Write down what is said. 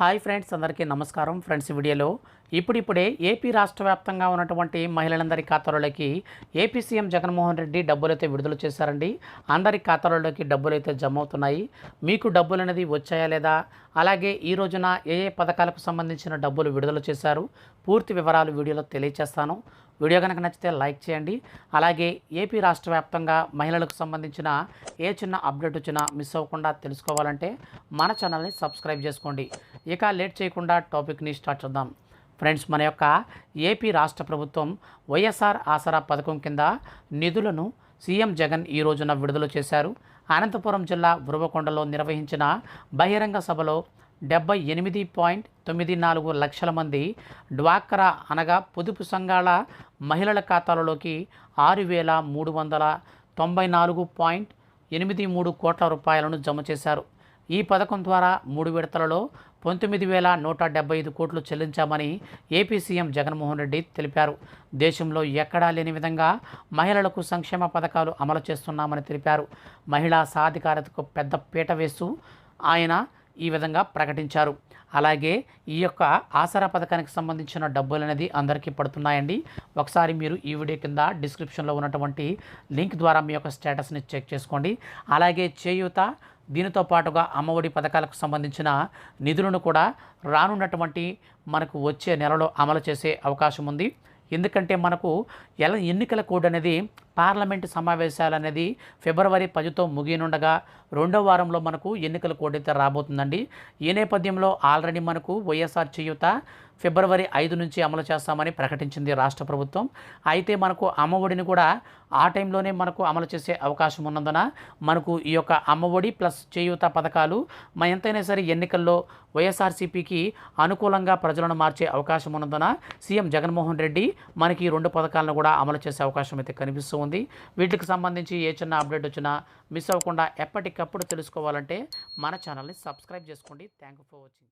Hi friends అందరికీ నమస్కారం. Friends వీడియోలో ఇప్పుడిప్పుడే ఏపీ రాష్ట్ర వ్యాప్తంగా ఉన్నటువంటి మహిళలందరి ఖాతాలలోకి ఏపీ సీఎం జగన్మోహన్ రెడ్డి డబ్బులైతే విడుదల చేశారండి. అందరి ఖాతాలలోకి డబ్బులు అయితే జమ అవుతున్నాయి మీకు డబ్బులు అనేది వచ్చాయా లేదా? అలాగే ఈ రోజున ఏ ఏ పథకాలకు సంబంధించిన డబ్బులు విడుదల చేశారు? పూర్తి వివరాలు వీడియోలో తెలియజేస్తాను వీడియో కనుక నచ్చితే లైక్ చేయండి. అలాగే ఏపీ రాష్ట్ర వ్యాప్తంగా మహిళలకు సంబంధించిన ఏ చిన్న అప్డేట్ వచ్చినా మిస్ అవ్వకుండా తెలుసుకోవాలంటే మన ఛానల్ని సబ్స్క్రైబ్ చేసుకోండి. ఇక లేట్ చేయకుండా టాపిక్ని స్టార్ట్ చేద్దాం. ఫ్రెండ్స్ మన యొక్క ఏపీ రాష్ట్ర ప్రభుత్వం వైఎస్ఆర్ ఆసరా పథకం కింద నిధులను సీఎం జగన్ ఈ రోజున విడుదల చేశారు. అనంతపురం జిల్లా ఉరవకొండలో నిర్వహించిన బహిరంగ సభలో డెబ్బై ఎనిమిది పాయింట్ తొమ్మిది నాలుగు లక్షల మంది డ్వాక్రా అనగా పొదుపు సంఘాల మహిళల ఖాతాలలోకి ఆరు వేల మూడు వందల తొంభై నాలుగు పాయింట్ ఎనిమిది మూడు కోట్ల రూపాయలను జమ చేశారు. ఈ పథకం ద్వారా మూడు విడతలలో పంతొమ్మిది వేల నూట డెబ్బై ఐదు కోట్లు చెల్లించామని ఏపీ సీఎం జగన్మోహన్ రెడ్డి తెలిపారు. దేశంలో ఎక్కడా లేని విధంగా మహిళలకు సంక్షేమ పథకాలు అమలు చేస్తున్నామని తెలిపారు. మహిళా సాధికారతకు పెద్ద పీట వేస్తూ ఆయన ఈ విధంగా ప్రకటించారు. అలాగే ఈ యొక్క ఆసరా పథకానికి సంబంధించిన డబ్బులు అనేది అందరికీ పడుతున్నాయండి. ఒకసారి మీరు ఈ వీడియో కింద డిస్క్రిప్షన్లో ఉన్నటువంటి లింక్ ద్వారా మీ యొక్క స్టేటస్ని చెక్ చేసుకోండి. అలాగే చేయూత దీనితో పాటుగా అమ్మఒడి పథకాలకు సంబంధించిన నిధులను కూడా రానున్నటువంటి మనకు వచ్చే నెలలో అమలు చేసే అవకాశం ఉంది. ఎందుకంటే మనకు ఎలా ఎన్నికల కోడ్ అనేది పార్లమెంటు సమావేశాలు అనేది ఫిబ్రవరి పదితో ముగియనుండగా రెండో వారంలో మనకు ఎన్నికల కోడ్ రాబోతుందండి. ఈ నేపథ్యంలో ఆల్రెడీ మనకు వైఎస్ఆర్ చేయూత ఫిబ్రవరి ఐదు నుంచి అమలు చేస్తామని ప్రకటించింది రాష్ట్ర ప్రభుత్వం. అయితే మనకు అమ్మఒడిని కూడా ఆ టైంలోనే మనకు అమలు చేసే అవకాశం ఉన్నందున మనకు ఈ యొక్క అమ్మఒడి ప్లస్ చేయూత పథకాలు మన ఎంతైనా సరే ఎన్నికల్లో వైఎస్ఆర్సీపీకి అనుకూలంగా ప్రజలను మార్చే అవకాశం ఉన్నందున సీఎం జగన్మోహన్ రెడ్డి మనకి ఈ రెండు పథకాలను కూడా అమలు చేసే అవకాశం అయితే కనిపిస్తూ ఉంది. వీటికి సంబంధించి ఏ చిన్న అప్డేట్ వచ్చినా మిస్ అవ్వకుండా ఎప్పటికప్పుడు తెలుసుకోవాలంటే మన ఛానల్ని సబ్స్క్రైబ్ చేసుకోండి. Thank for watching.